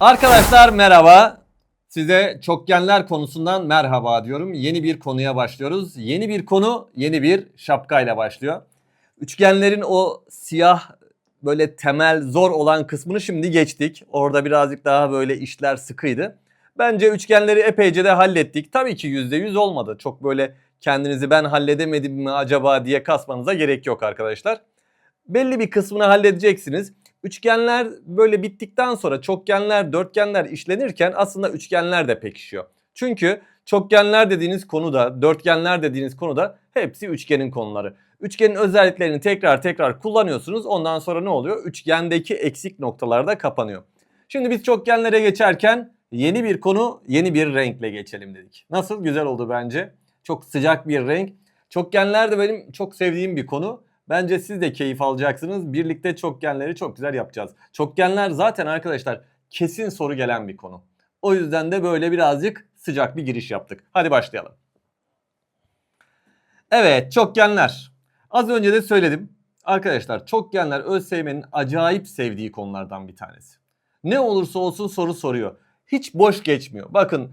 Arkadaşlar merhaba. Size çokgenler konusundan merhaba diyorum. Yeni bir konuya başlıyoruz. Yeni bir konu, yeni bir şapkayla başlıyor. Üçgenlerin o siyah böyle temel zor olan kısmını şimdi geçtik. Orada birazcık daha böyle işler sıkıydı. Bence üçgenleri epeyce de hallettik. Tabii ki %100 olmadı. Çok böyle kendinizi ben halledemedim mi acaba diye kasmanıza gerek yok arkadaşlar. Belli bir kısmını halledeceksiniz. Üçgenler böyle bittikten sonra çokgenler, dörtgenler işlenirken aslında üçgenler de pekişiyor. Çünkü çokgenler dediğiniz konuda, dörtgenler dediğiniz konuda hepsi üçgenin konuları. Üçgenin özelliklerini tekrar tekrar kullanıyorsunuz. Ondan sonra ne oluyor? Üçgendeki eksik noktalar da kapanıyor. Şimdi biz çokgenlere geçerken yeni bir konu, yeni bir renkle geçelim dedik. Nasıl? Güzel oldu bence. Çok sıcak bir renk. Çokgenler de benim çok sevdiğim bir konu. Bence siz de keyif alacaksınız. Birlikte çokgenleri çok güzel yapacağız. Çokgenler zaten arkadaşlar kesin soru gelen bir konu. O yüzden de böyle birazcık sıcak bir giriş yaptık. Hadi başlayalım. Evet çokgenler. Az önce de söyledim. Arkadaşlar çokgenler ÖSYM'nin acayip sevdiği konulardan bir tanesi. Ne olursa olsun soru soruyor. Hiç boş geçmiyor. Bakın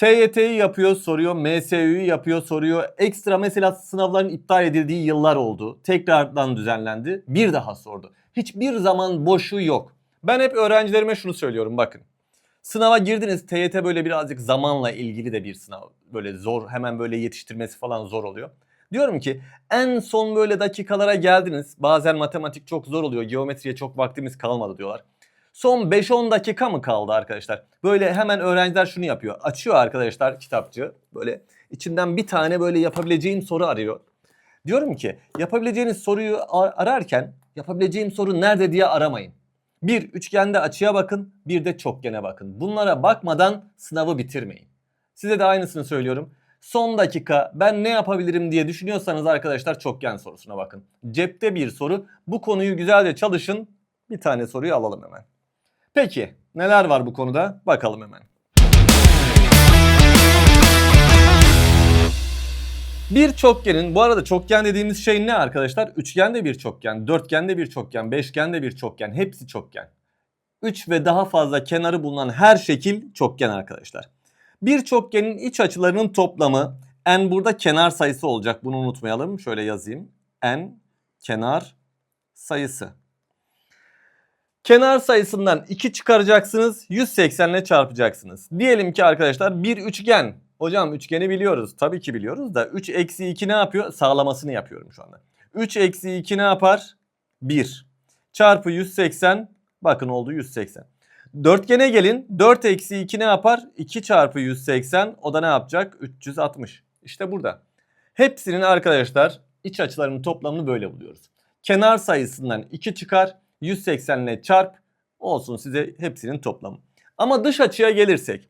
TYT'yi yapıyor soruyor, MSÜ'yü yapıyor soruyor. Ekstra mesela sınavların iptal edildiği yıllar oldu. Tekrardan düzenlendi. Bir daha sordu. Hiçbir zaman boşu yok. Ben hep öğrencilerime şunu söylüyorum bakın. Sınava girdiniz TYT böyle birazcık zamanla ilgili de bir sınav. Böyle zor hemen böyle yetiştirmesi falan zor oluyor. Diyorum ki en son böyle dakikalara geldiniz. Bazen matematik çok zor oluyor. Geometriye çok vaktimiz kalmadı diyorlar. Son 5-10 dakika mı kaldı arkadaşlar? Böyle hemen öğrenciler şunu yapıyor. Açıyor arkadaşlar kitapçı. Böyle içinden bir tane böyle yapabileceğim soru arıyor. Diyorum ki yapabileceğiniz soruyu ar- ararken yapabileceğim soru nerede diye aramayın. Bir üçgende açıya bakın, bir de çokgene bakın. Bunlara bakmadan sınavı bitirmeyin. Size de aynısını söylüyorum. Son dakika ben ne yapabilirim diye düşünüyorsanız arkadaşlar çokgen sorusuna bakın. Cepte bir soru. Bu konuyu güzelce çalışın. Bir tane soruyu alalım hemen. Peki neler var bu konuda? Bakalım hemen. Bir çokgenin, bu arada çokgen dediğimiz şey ne arkadaşlar? Üçgende bir çokgen, dörtgende bir çokgen, beşgende bir çokgen, hepsi çokgen. 3 ve daha fazla kenarı bulunan her şekil çokgen arkadaşlar. Bir çokgenin iç açılarının toplamı n burada kenar sayısı olacak. Bunu unutmayalım. Şöyle yazayım. n kenar sayısı. Kenar sayısından 2 çıkaracaksınız. 180 ile çarpacaksınız. Diyelim ki arkadaşlar bir üçgen. Hocam üçgeni biliyoruz. Tabii ki biliyoruz da 3 eksi 2 ne yapıyor? Sağlamasını yapıyorum şu anda. 3 eksi 2 ne yapar? 1. Çarpı 180. Bakın oldu 180. Dörtgene gelin. 4 eksi 2 ne yapar? 2 çarpı 180. O da ne yapacak? 360. İşte burada. Hepsinin arkadaşlar iç açılarının toplamını böyle buluyoruz. Kenar sayısından 2 çıkar. 180 ile çarp olsun size hepsinin toplamı. Ama dış açıya gelirsek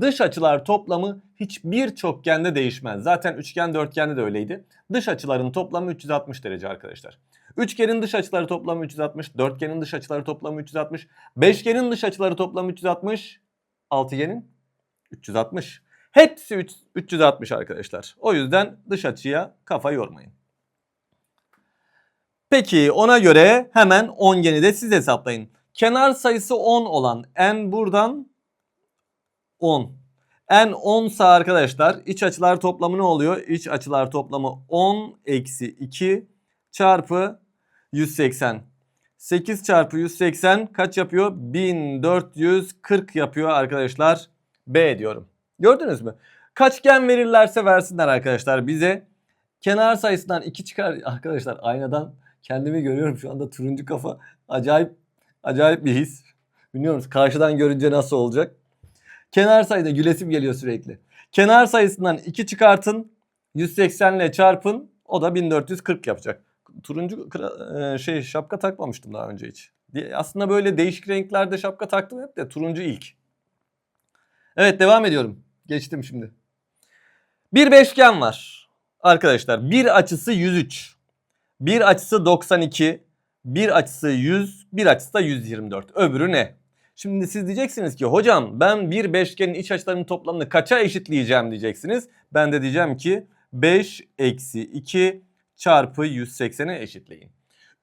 dış açılar toplamı hiçbir çokgende değişmez. Zaten üçgen dörtgende de öyleydi. Dış açıların toplamı 360 derece arkadaşlar. Üçgenin dış açıları toplamı 360, dörtgenin dış açıları toplamı 360, beşgenin dış açıları toplamı 360, altıgenin 360. Hepsi üç- 360 arkadaşlar. O yüzden dış açıya kafa yormayın. Peki ona göre hemen ongeni de siz hesaplayın. Kenar sayısı 10 olan n buradan 10. n 10 sa arkadaşlar iç açılar toplamı ne oluyor? İç açılar toplamı 10 eksi 2 çarpı 180. 8 çarpı 180 kaç yapıyor? 1440 yapıyor arkadaşlar. B diyorum. Gördünüz mü? Kaçgen verirlerse versinler arkadaşlar bize. Kenar sayısından 2 çıkar. Arkadaşlar aynadan kendimi görüyorum şu anda turuncu kafa. Acayip acayip bir his. Bilmiyorum karşıdan görünce nasıl olacak. Kenar sayıda gülesim geliyor sürekli. Kenar sayısından 2 çıkartın. 180 ile çarpın. O da 1440 yapacak. Turuncu e, şey şapka takmamıştım daha önce hiç. Aslında böyle değişik renklerde şapka taktım hep de turuncu ilk. Evet devam ediyorum. Geçtim şimdi. Bir beşgen var. Arkadaşlar bir açısı 103. Bir açısı 92. Bir açısı 100. Bir açısı da 124. Öbürü ne? Şimdi siz diyeceksiniz ki hocam ben bir beşgenin iç açılarının toplamını kaça eşitleyeceğim diyeceksiniz. Ben de diyeceğim ki 5 eksi 2 çarpı 180'e eşitleyin.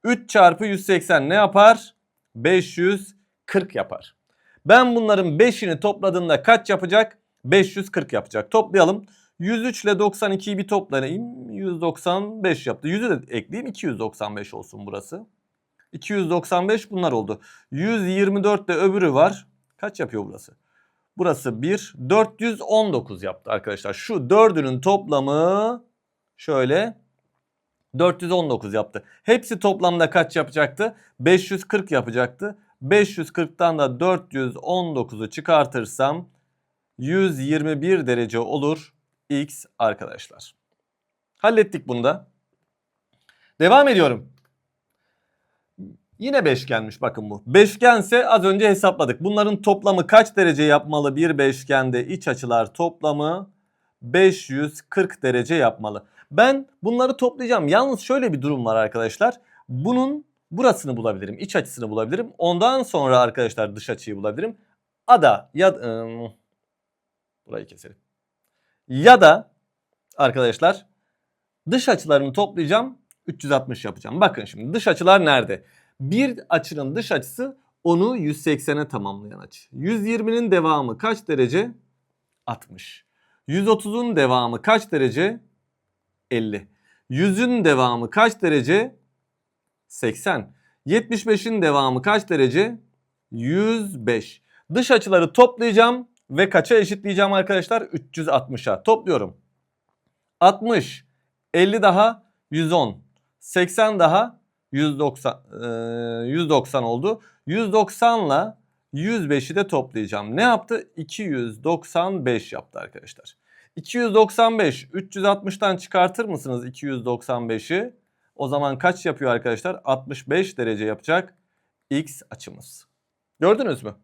3 çarpı 180 ne yapar? 540 yapar. Ben bunların 5'ini topladığımda kaç yapacak? 540 yapacak. Toplayalım. 103 ile 92'yi bir toplayayım. 195 yaptı. 100'ü de ekleyeyim. 295 olsun burası. 295 bunlar oldu. 124 de öbürü var. Kaç yapıyor burası? Burası 1. 419 yaptı arkadaşlar. Şu dördünün toplamı şöyle 419 yaptı. Hepsi toplamda kaç yapacaktı? 540 yapacaktı. 540'tan da 419'u çıkartırsam 121 derece olur x arkadaşlar. Hallettik bunu da. Devam ediyorum. Yine beşgenmiş bakın bu. Beşgense az önce hesapladık. Bunların toplamı kaç derece yapmalı bir beşgende? iç açılar toplamı 540 derece yapmalı. Ben bunları toplayacağım. Yalnız şöyle bir durum var arkadaşlar. Bunun burasını bulabilirim. iç açısını bulabilirim. Ondan sonra arkadaşlar dış açıyı bulabilirim. Ada ya ıı, burayı keselim. Ya da arkadaşlar dış açılarını toplayacağım. 360 yapacağım. Bakın şimdi dış açılar nerede? Bir açının dış açısı onu 180'e tamamlayan açı. 120'nin devamı kaç derece? 60. 130'un devamı kaç derece? 50. 100'ün devamı kaç derece? 80. 75'in devamı kaç derece? 105. Dış açıları toplayacağım ve kaça eşitleyeceğim arkadaşlar? 360'a. Topluyorum. 60, 50 daha 110, 80 daha 190 e, 190 oldu. 190 ile 105'i de toplayacağım. Ne yaptı? 295 yaptı arkadaşlar. 295 360'tan çıkartır mısınız 295'i? O zaman kaç yapıyor arkadaşlar? 65 derece yapacak x açımız. Gördünüz mü?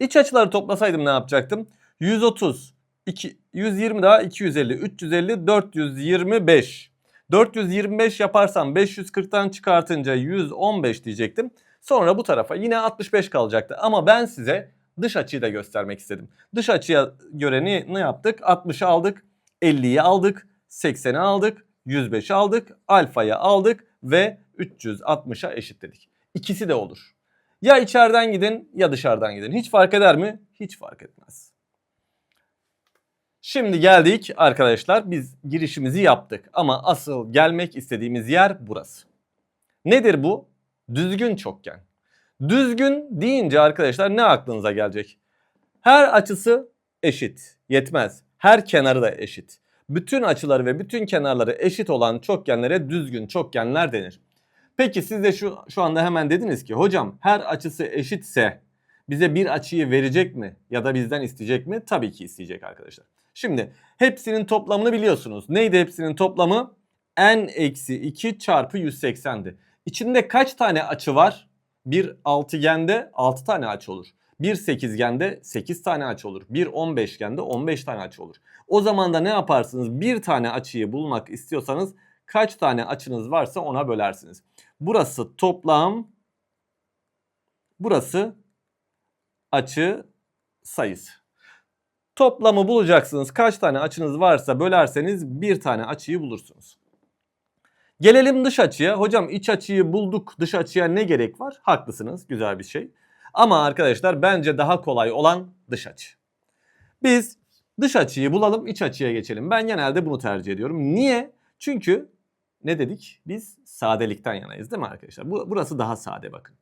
İç açıları toplasaydım ne yapacaktım? 130, 2, 120 daha 250, 350, 425. 425 yaparsam 540'tan çıkartınca 115 diyecektim. Sonra bu tarafa yine 65 kalacaktı. Ama ben size dış açıyı da göstermek istedim. Dış açıya göre ne, ne yaptık? 60'ı aldık, 50'yi aldık, 80'i aldık, 105'i aldık, alfayı aldık ve 360'a eşitledik. İkisi de olur. Ya içeriden gidin ya dışarıdan gidin. Hiç fark eder mi? Hiç fark etmez. Şimdi geldik arkadaşlar biz girişimizi yaptık ama asıl gelmek istediğimiz yer burası. Nedir bu? Düzgün çokgen. Düzgün deyince arkadaşlar ne aklınıza gelecek? Her açısı eşit, yetmez. Her kenarı da eşit. Bütün açıları ve bütün kenarları eşit olan çokgenlere düzgün çokgenler denir. Peki siz de şu, şu anda hemen dediniz ki hocam her açısı eşitse bize bir açıyı verecek mi ya da bizden isteyecek mi? Tabii ki isteyecek arkadaşlar. Şimdi hepsinin toplamını biliyorsunuz. Neydi hepsinin toplamı? n-2 çarpı 180'di. İçinde kaç tane açı var? Bir altıgende 6 tane açı olur. Bir sekizgende 8 tane açı olur. Bir 15gende 15 tane açı olur. O zaman da ne yaparsınız? Bir tane açıyı bulmak istiyorsanız kaç tane açınız varsa ona bölersiniz. Burası toplam. Burası açı sayısı. Toplamı bulacaksınız. Kaç tane açınız varsa bölerseniz bir tane açıyı bulursunuz. Gelelim dış açıya. Hocam iç açıyı bulduk. Dış açıya ne gerek var? Haklısınız. Güzel bir şey. Ama arkadaşlar bence daha kolay olan dış açı. Biz dış açıyı bulalım, iç açıya geçelim. Ben genelde bunu tercih ediyorum. Niye? Çünkü ne dedik? Biz sadelikten yanayız değil mi arkadaşlar? Bu, burası daha sade bakın.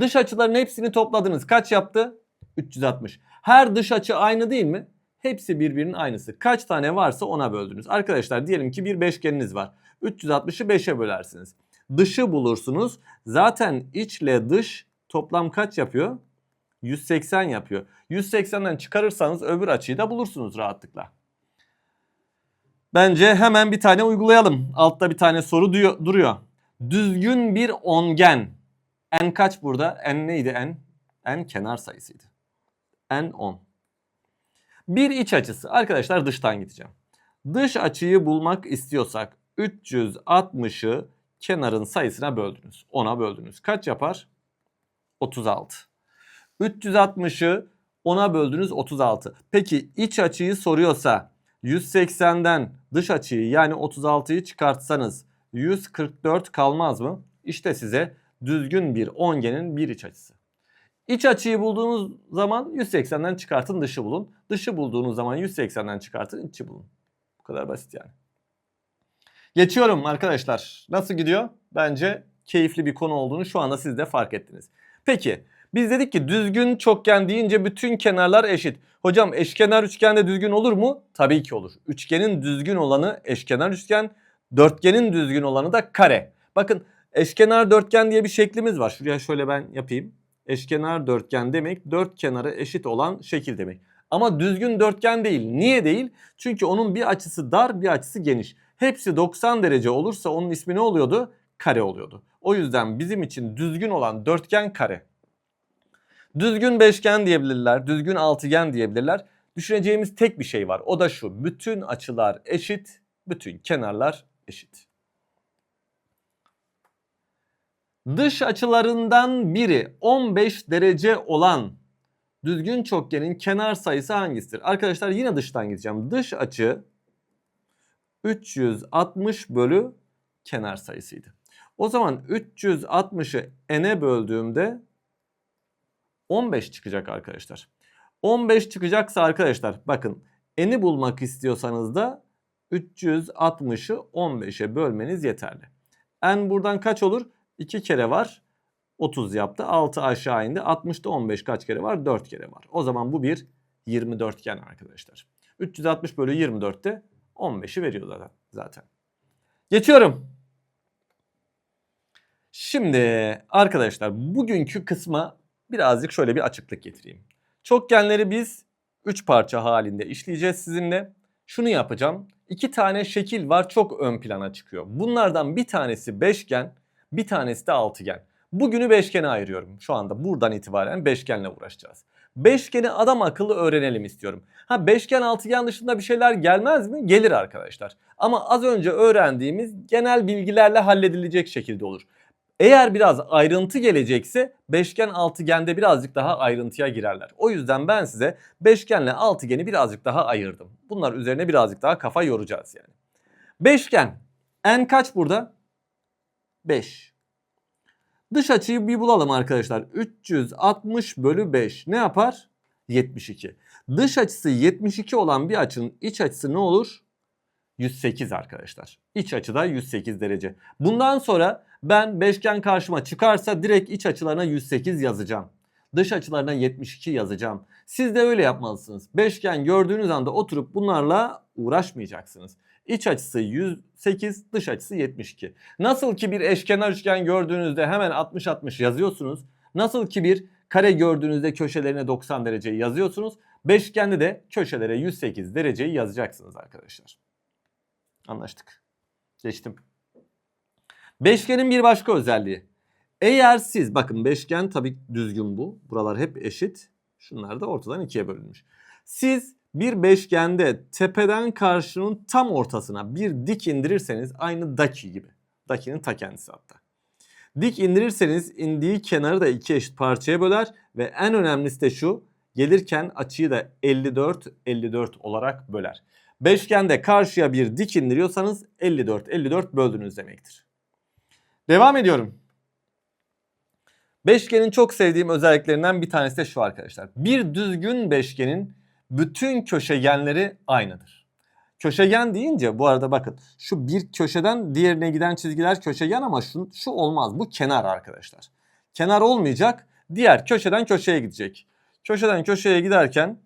Dış açıların hepsini topladınız. Kaç yaptı? 360. Her dış açı aynı değil mi? Hepsi birbirinin aynısı. Kaç tane varsa ona böldünüz. Arkadaşlar diyelim ki bir beşgeniniz var. 360'ı 5'e bölersiniz. Dışı bulursunuz. Zaten içle dış toplam kaç yapıyor? 180 yapıyor. 180'den çıkarırsanız öbür açıyı da bulursunuz rahatlıkla. Bence hemen bir tane uygulayalım. Altta bir tane soru duruyor. Düzgün bir ongen. N kaç burada? N neydi N? N kenar sayısıydı. N 10. Bir iç açısı. Arkadaşlar dıştan gideceğim. Dış açıyı bulmak istiyorsak 360'ı kenarın sayısına böldünüz. 10'a böldünüz. Kaç yapar? 36. 360'ı 10'a böldünüz 36. Peki iç açıyı soruyorsa 180'den dış açıyı yani 36'yı çıkartsanız 144 kalmaz mı? İşte size düzgün bir ongenin bir iç açısı. İç açıyı bulduğunuz zaman 180'den çıkartın dışı bulun. Dışı bulduğunuz zaman 180'den çıkartın içi bulun. Bu kadar basit yani. Geçiyorum arkadaşlar. Nasıl gidiyor? Bence keyifli bir konu olduğunu şu anda siz de fark ettiniz. Peki biz dedik ki düzgün çokgen deyince bütün kenarlar eşit. Hocam eşkenar üçgende düzgün olur mu? Tabii ki olur. Üçgenin düzgün olanı eşkenar üçgen, dörtgenin düzgün olanı da kare. Bakın eşkenar dörtgen diye bir şeklimiz var. Şuraya şöyle ben yapayım. Eşkenar dörtgen demek dört kenarı eşit olan şekil demek. Ama düzgün dörtgen değil. Niye değil? Çünkü onun bir açısı dar bir açısı geniş. Hepsi 90 derece olursa onun ismi ne oluyordu? Kare oluyordu. O yüzden bizim için düzgün olan dörtgen kare. Düzgün beşgen diyebilirler, düzgün altıgen diyebilirler. Düşüneceğimiz tek bir şey var. O da şu. Bütün açılar eşit, bütün kenarlar eşit. Dış açılarından biri 15 derece olan düzgün çokgenin kenar sayısı hangisidir? Arkadaşlar yine dıştan gideceğim. Dış açı 360 bölü kenar sayısıydı. O zaman 360'ı n'e böldüğümde 15 çıkacak arkadaşlar. 15 çıkacaksa arkadaşlar bakın n'i bulmak istiyorsanız da 360'ı 15'e bölmeniz yeterli. n buradan kaç olur? 2 kere var. 30 yaptı. 6 aşağı indi. 60'da 15 kaç kere var? 4 kere var. O zaman bu bir 24gen arkadaşlar. 360 bölü 24'te 15'i veriyor zaten. Geçiyorum. Şimdi arkadaşlar bugünkü kısma birazcık şöyle bir açıklık getireyim. Çokgenleri biz 3 parça halinde işleyeceğiz sizinle. Şunu yapacağım. İki tane şekil var çok ön plana çıkıyor. Bunlardan bir tanesi beşgen, bir tanesi de altıgen. Bugünü beşgene ayırıyorum. Şu anda buradan itibaren beşgenle uğraşacağız. Beşgeni adam akıllı öğrenelim istiyorum. Ha beşgen altıgen dışında bir şeyler gelmez mi? Gelir arkadaşlar. Ama az önce öğrendiğimiz genel bilgilerle halledilecek şekilde olur. Eğer biraz ayrıntı gelecekse beşgen altıgende birazcık daha ayrıntıya girerler. O yüzden ben size beşgenle altıgeni birazcık daha ayırdım. Bunlar üzerine birazcık daha kafa yoracağız yani. Beşgen. En kaç burada? 5. Dış açıyı bir bulalım arkadaşlar. 360 bölü 5 ne yapar? 72. Dış açısı 72 olan bir açının iç açısı ne olur? 108 arkadaşlar. İç açıda 108 derece. Bundan sonra ben beşgen karşıma çıkarsa direkt iç açılarına 108 yazacağım. Dış açılarına 72 yazacağım. Siz de öyle yapmalısınız. Beşgen gördüğünüz anda oturup bunlarla uğraşmayacaksınız. İç açısı 108, dış açısı 72. Nasıl ki bir eşkenar üçgen gördüğünüzde hemen 60-60 yazıyorsunuz. Nasıl ki bir kare gördüğünüzde köşelerine 90 dereceyi yazıyorsunuz. Beşgende de köşelere 108 dereceyi yazacaksınız arkadaşlar. Anlaştık. Geçtim. Beşgenin bir başka özelliği. Eğer siz bakın beşgen tabii düzgün bu. Buralar hep eşit. Şunlar da ortadan ikiye bölünmüş. Siz bir beşgende tepeden karşının tam ortasına bir dik indirirseniz aynı daki gibi. Daki'nin ta kendisi hatta. Dik indirirseniz indiği kenarı da iki eşit parçaya böler ve en önemlisi de şu gelirken açıyı da 54 54 olarak böler. Beşgende karşıya bir dik indiriyorsanız 54 54 böldünüz demektir. Devam ediyorum. Beşgenin çok sevdiğim özelliklerinden bir tanesi de şu arkadaşlar. Bir düzgün beşgenin bütün köşegenleri aynıdır. Köşegen deyince bu arada bakın şu bir köşeden diğerine giden çizgiler köşegen ama şu, şu olmaz. Bu kenar arkadaşlar. Kenar olmayacak. Diğer köşeden köşeye gidecek. Köşeden köşeye giderken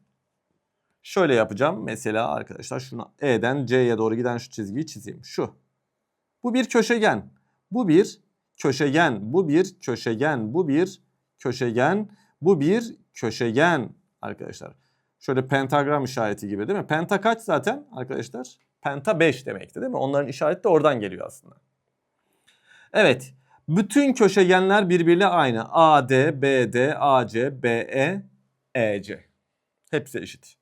şöyle yapacağım. Mesela arkadaşlar şunu E'den C'ye doğru giden şu çizgiyi çizeyim. Şu. Bu bir köşegen. Bu bir köşegen. Bu bir köşegen. Bu bir köşegen. Bu bir köşegen arkadaşlar. Şöyle pentagram işareti gibi değil mi? Penta kaç zaten arkadaşlar? Penta 5 demekti değil mi? Onların işareti de oradan geliyor aslında. Evet. Bütün köşegenler birbiriyle aynı. AD, BD, AC, BE, EC. Hepsi eşit.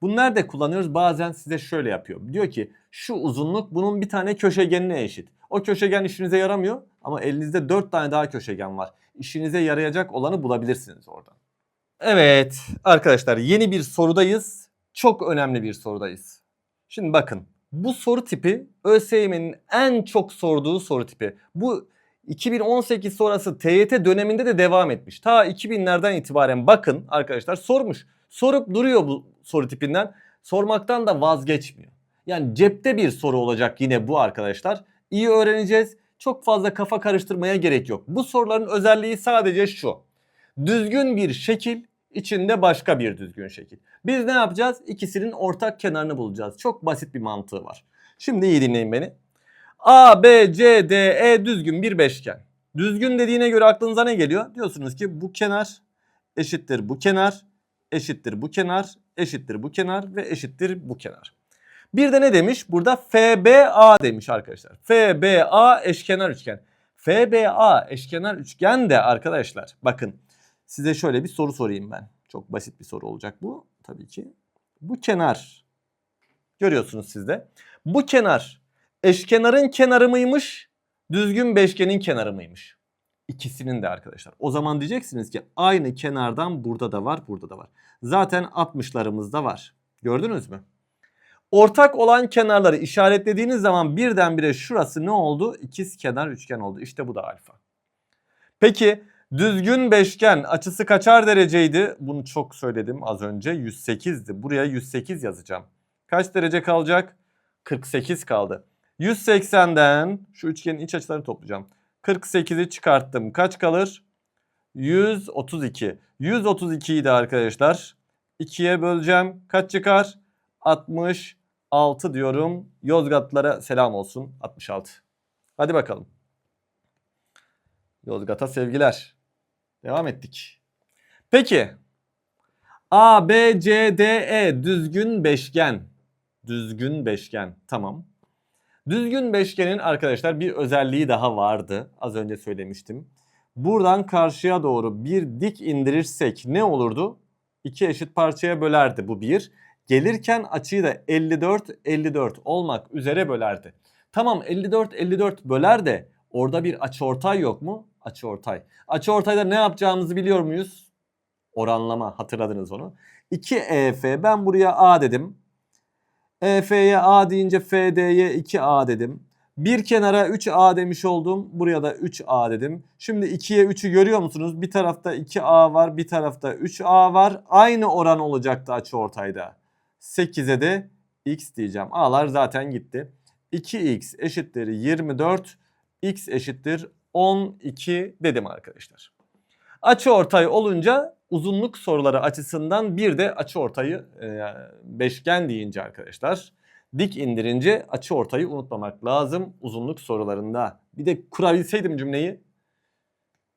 Bunu nerede kullanıyoruz? Bazen size şöyle yapıyor. Diyor ki şu uzunluk bunun bir tane köşegenine eşit. O köşegen işinize yaramıyor ama elinizde 4 tane daha köşegen var. İşinize yarayacak olanı bulabilirsiniz oradan. Evet arkadaşlar yeni bir sorudayız. Çok önemli bir sorudayız. Şimdi bakın bu soru tipi ÖSYM'nin en çok sorduğu soru tipi. Bu 2018 sonrası TYT döneminde de devam etmiş. Ta 2000'lerden itibaren bakın arkadaşlar sormuş. Sorup duruyor bu soru tipinden. Sormaktan da vazgeçmiyor. Yani cepte bir soru olacak yine bu arkadaşlar. İyi öğreneceğiz. Çok fazla kafa karıştırmaya gerek yok. Bu soruların özelliği sadece şu. Düzgün bir şekil içinde başka bir düzgün şekil. Biz ne yapacağız? İkisinin ortak kenarını bulacağız. Çok basit bir mantığı var. Şimdi iyi dinleyin beni. A, B, C, D, E düzgün bir beşgen. Düzgün dediğine göre aklınıza ne geliyor? Diyorsunuz ki bu kenar eşittir bu kenar, eşittir bu kenar, eşittir bu kenar ve eşittir bu kenar. Bir de ne demiş? Burada FBA demiş arkadaşlar. FBA eşkenar üçgen. FBA eşkenar üçgen de arkadaşlar bakın size şöyle bir soru sorayım ben. Çok basit bir soru olacak bu tabii ki. Bu kenar görüyorsunuz siz de. Bu kenar eşkenarın kenarı mıymış? Düzgün beşgenin kenarı mıymış? İkisinin de arkadaşlar. O zaman diyeceksiniz ki aynı kenardan burada da var, burada da var. Zaten 60'larımızda var. Gördünüz mü? Ortak olan kenarları işaretlediğiniz zaman birdenbire şurası ne oldu? İkiz kenar üçgen oldu. İşte bu da alfa. Peki düzgün beşgen açısı kaçar dereceydi? Bunu çok söyledim az önce. 108'di. Buraya 108 yazacağım. Kaç derece kalacak? 48 kaldı. 180'den şu üçgenin iç açılarını toplayacağım. 48'i çıkarttım. Kaç kalır? 132. 132'yi de arkadaşlar 2'ye böleceğim. Kaç çıkar? 66 diyorum. Yozgatlara selam olsun. 66. Hadi bakalım. Yozgat'a sevgiler. Devam ettik. Peki. A, B, C, D, E düzgün beşgen. Düzgün beşgen. Tamam. Düzgün beşgenin arkadaşlar bir özelliği daha vardı. Az önce söylemiştim. Buradan karşıya doğru bir dik indirirsek ne olurdu? İki eşit parçaya bölerdi bu bir. Gelirken açıyı da 54 54 olmak üzere bölerdi. Tamam 54 54 böler de orada bir açıortay yok mu? Açıortay. Açıortayda ne yapacağımızı biliyor muyuz? Oranlama hatırladınız onu. 2 EF ben buraya A dedim. EF'ye A deyince FD'ye 2A dedim. Bir kenara 3A demiş oldum. Buraya da 3A dedim. Şimdi 2'ye 3'ü görüyor musunuz? Bir tarafta 2A var, bir tarafta 3A var. Aynı oran olacaktı açıortayda. 8'e de x diyeceğim. A'lar zaten gitti. 2x eşittir 24, x eşittir 12 dedim arkadaşlar. Açıortay olunca uzunluk soruları açısından bir de açıortayı e, beşgen deyince arkadaşlar dik indirince açıortayı unutmamak lazım uzunluk sorularında. Bir de kurabilseydim cümleyi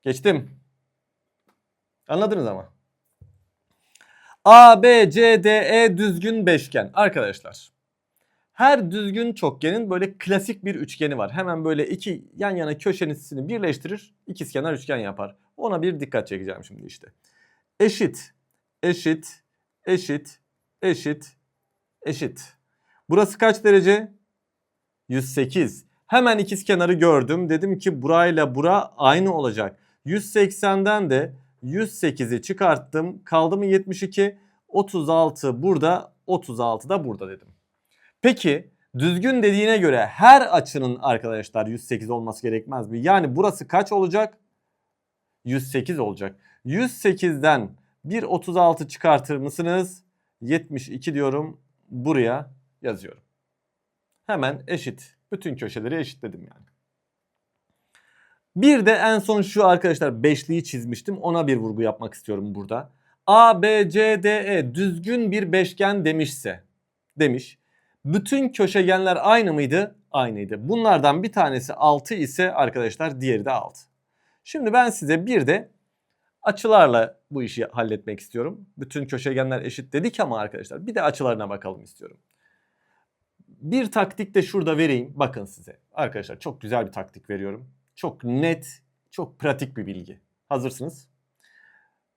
geçtim. Anladınız ama. A, B, C, D, E düzgün beşgen. Arkadaşlar her düzgün çokgenin böyle klasik bir üçgeni var. Hemen böyle iki yan yana köşesini birleştirir ikizkenar üçgen yapar. Ona bir dikkat çekeceğim şimdi işte. Eşit, eşit, eşit, eşit, eşit. Burası kaç derece? 108. Hemen ikizkenarı gördüm. Dedim ki burayla bura aynı olacak. 180'den de 108'i çıkarttım. Kaldı mı 72? 36 burada, 36 da burada dedim. Peki düzgün dediğine göre her açının arkadaşlar 108 olması gerekmez mi? Yani burası kaç olacak? 108 olacak. 108'den bir 36 çıkartır mısınız? 72 diyorum. Buraya yazıyorum. Hemen eşit. Bütün köşeleri eşitledim yani. Bir de en son şu arkadaşlar beşliği çizmiştim. Ona bir vurgu yapmak istiyorum burada. A, B, C, D, E düzgün bir beşgen demişse demiş. Bütün köşegenler aynı mıydı? Aynıydı. Bunlardan bir tanesi 6 ise arkadaşlar diğeri de 6. Şimdi ben size bir de açılarla bu işi halletmek istiyorum. Bütün köşegenler eşit dedik ama arkadaşlar bir de açılarına bakalım istiyorum. Bir taktik de şurada vereyim. Bakın size. Arkadaşlar çok güzel bir taktik veriyorum. Çok net, çok pratik bir bilgi. Hazırsınız?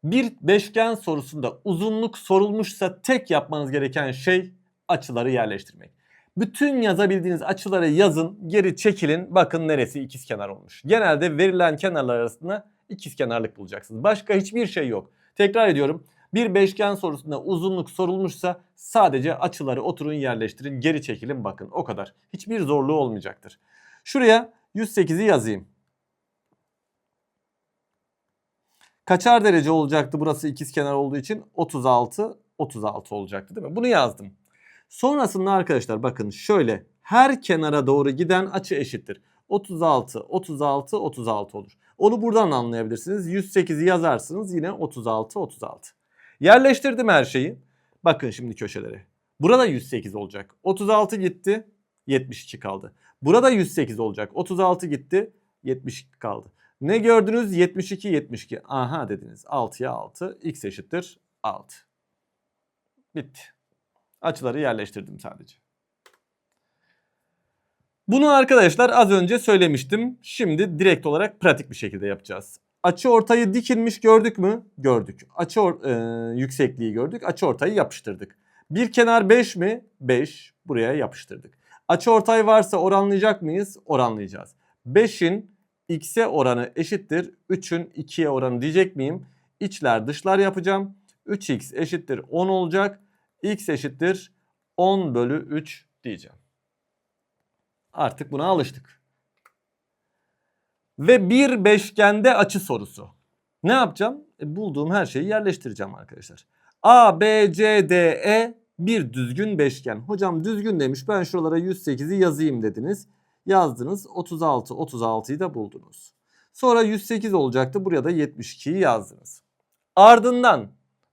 Bir beşgen sorusunda uzunluk sorulmuşsa tek yapmanız gereken şey açıları yerleştirmek. Bütün yazabildiğiniz açıları yazın, geri çekilin. Bakın neresi ikizkenar olmuş. Genelde verilen kenarlar arasında ikizkenarlık bulacaksınız. Başka hiçbir şey yok. Tekrar ediyorum. Bir beşgen sorusunda uzunluk sorulmuşsa sadece açıları oturun yerleştirin, geri çekilin bakın o kadar. Hiçbir zorluğu olmayacaktır. Şuraya 108'i yazayım. Kaçar derece olacaktı burası ikizkenar olduğu için? 36, 36 olacaktı değil mi? Bunu yazdım. Sonrasında arkadaşlar bakın şöyle her kenara doğru giden açı eşittir. 36, 36, 36 olur. Onu buradan anlayabilirsiniz. 108'i yazarsınız yine 36, 36. Yerleştirdim her şeyi. Bakın şimdi köşelere. Burada 108 olacak. 36 gitti, 72 kaldı. Burada 108 olacak. 36 gitti, 72 kaldı. Ne gördünüz? 72, 72. Aha dediniz. 6'ya 6. X eşittir 6. Bitti. Açıları yerleştirdim sadece. Bunu arkadaşlar az önce söylemiştim. Şimdi direkt olarak pratik bir şekilde yapacağız. Açı ortayı dikilmiş gördük mü? Gördük. Açı e, yüksekliği gördük. Açı ortayı yapıştırdık. Bir kenar 5 mi? 5. Buraya yapıştırdık. Açı ortay varsa oranlayacak mıyız? Oranlayacağız. 5'in x'e oranı eşittir. 3'ün 2'ye oranı diyecek miyim? İçler dışlar yapacağım. 3x eşittir 10 olacak. x eşittir 10 bölü 3 diyeceğim. Artık buna alıştık. Ve bir beşgende açı sorusu. Ne yapacağım? E, bulduğum her şeyi yerleştireceğim arkadaşlar. A, B, C, D, E bir düzgün beşgen. Hocam düzgün demiş ben şuralara 108'i yazayım dediniz. Yazdınız 36, 36'yı da buldunuz. Sonra 108 olacaktı buraya da 72'yi yazdınız. Ardından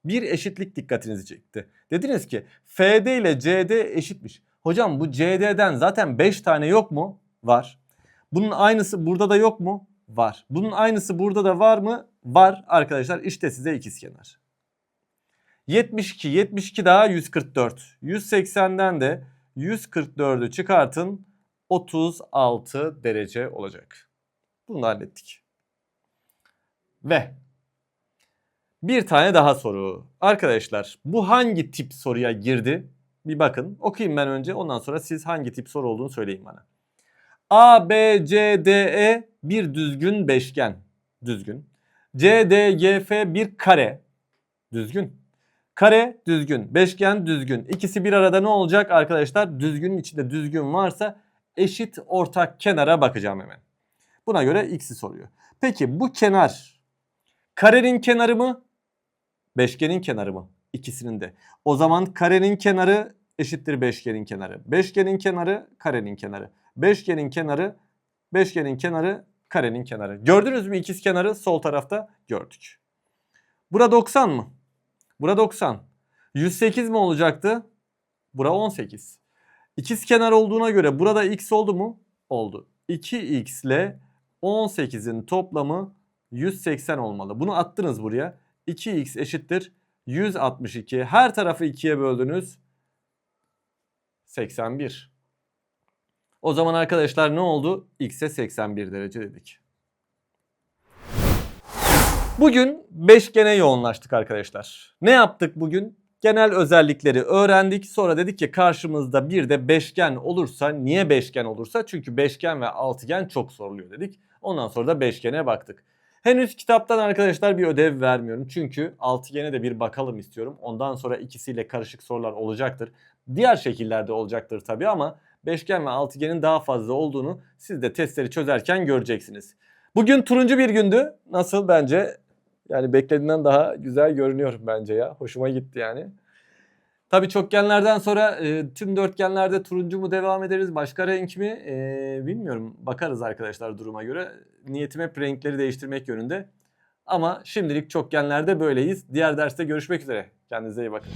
bir eşitlik dikkatinizi çekti. Dediniz ki FD ile CD eşitmiş. Hocam bu CD'den zaten 5 tane yok mu? Var. Bunun aynısı burada da yok mu? Var. Bunun aynısı burada da var mı? Var arkadaşlar. İşte size ikizkenar. 72, 72 daha 144. 180'den de 144'ü çıkartın 36 derece olacak. Bunu da hallettik. Ve bir tane daha soru. Arkadaşlar bu hangi tip soruya girdi? Bir bakın. Okuyayım ben önce. Ondan sonra siz hangi tip soru olduğunu söyleyin bana. A, B, C, D, E bir düzgün beşgen. Düzgün. C, D, G, F bir kare. Düzgün. Kare düzgün. Beşgen düzgün. İkisi bir arada ne olacak arkadaşlar? Düzgünün içinde düzgün varsa eşit ortak kenara bakacağım hemen. Buna göre x'i soruyor. Peki bu kenar karenin kenarı mı? Beşgenin kenarı mı? İkisinin de. O zaman karenin kenarı eşittir beşgenin kenarı. Beşgenin kenarı karenin kenarı. Beşgenin kenarı beşgenin kenarı karenin kenarı. Gördünüz mü ikiz kenarı sol tarafta? Gördük. Bura 90 mı? Bura 90. 108 mi olacaktı? Bura 18. İkiz kenar olduğuna göre burada x oldu mu? Oldu. 2x ile 18'in toplamı 180 olmalı. Bunu attınız buraya. 2x eşittir 162. Her tarafı 2'ye böldünüz. 81. O zaman arkadaşlar ne oldu? X'e 81 derece dedik. Bugün beşgene yoğunlaştık arkadaşlar. Ne yaptık bugün? Genel özellikleri öğrendik. Sonra dedik ki karşımızda bir de beşgen olursa niye beşgen olursa? Çünkü beşgen ve altıgen çok soruluyor dedik. Ondan sonra da beşgene baktık. Henüz kitaptan arkadaşlar bir ödev vermiyorum. Çünkü altıgene de bir bakalım istiyorum. Ondan sonra ikisiyle karışık sorular olacaktır. Diğer şekillerde olacaktır tabii ama beşgen ve altıgenin daha fazla olduğunu siz de testleri çözerken göreceksiniz. Bugün turuncu bir gündü. Nasıl bence? Yani beklediğinden daha güzel görünüyor bence ya. Hoşuma gitti yani. Tabii çokgenlerden sonra e, tüm dörtgenlerde turuncu mu devam ederiz başka renk mi e, bilmiyorum. Bakarız arkadaşlar duruma göre. Niyetim hep renkleri değiştirmek yönünde. Ama şimdilik çokgenlerde böyleyiz. Diğer derste görüşmek üzere. Kendinize iyi bakın.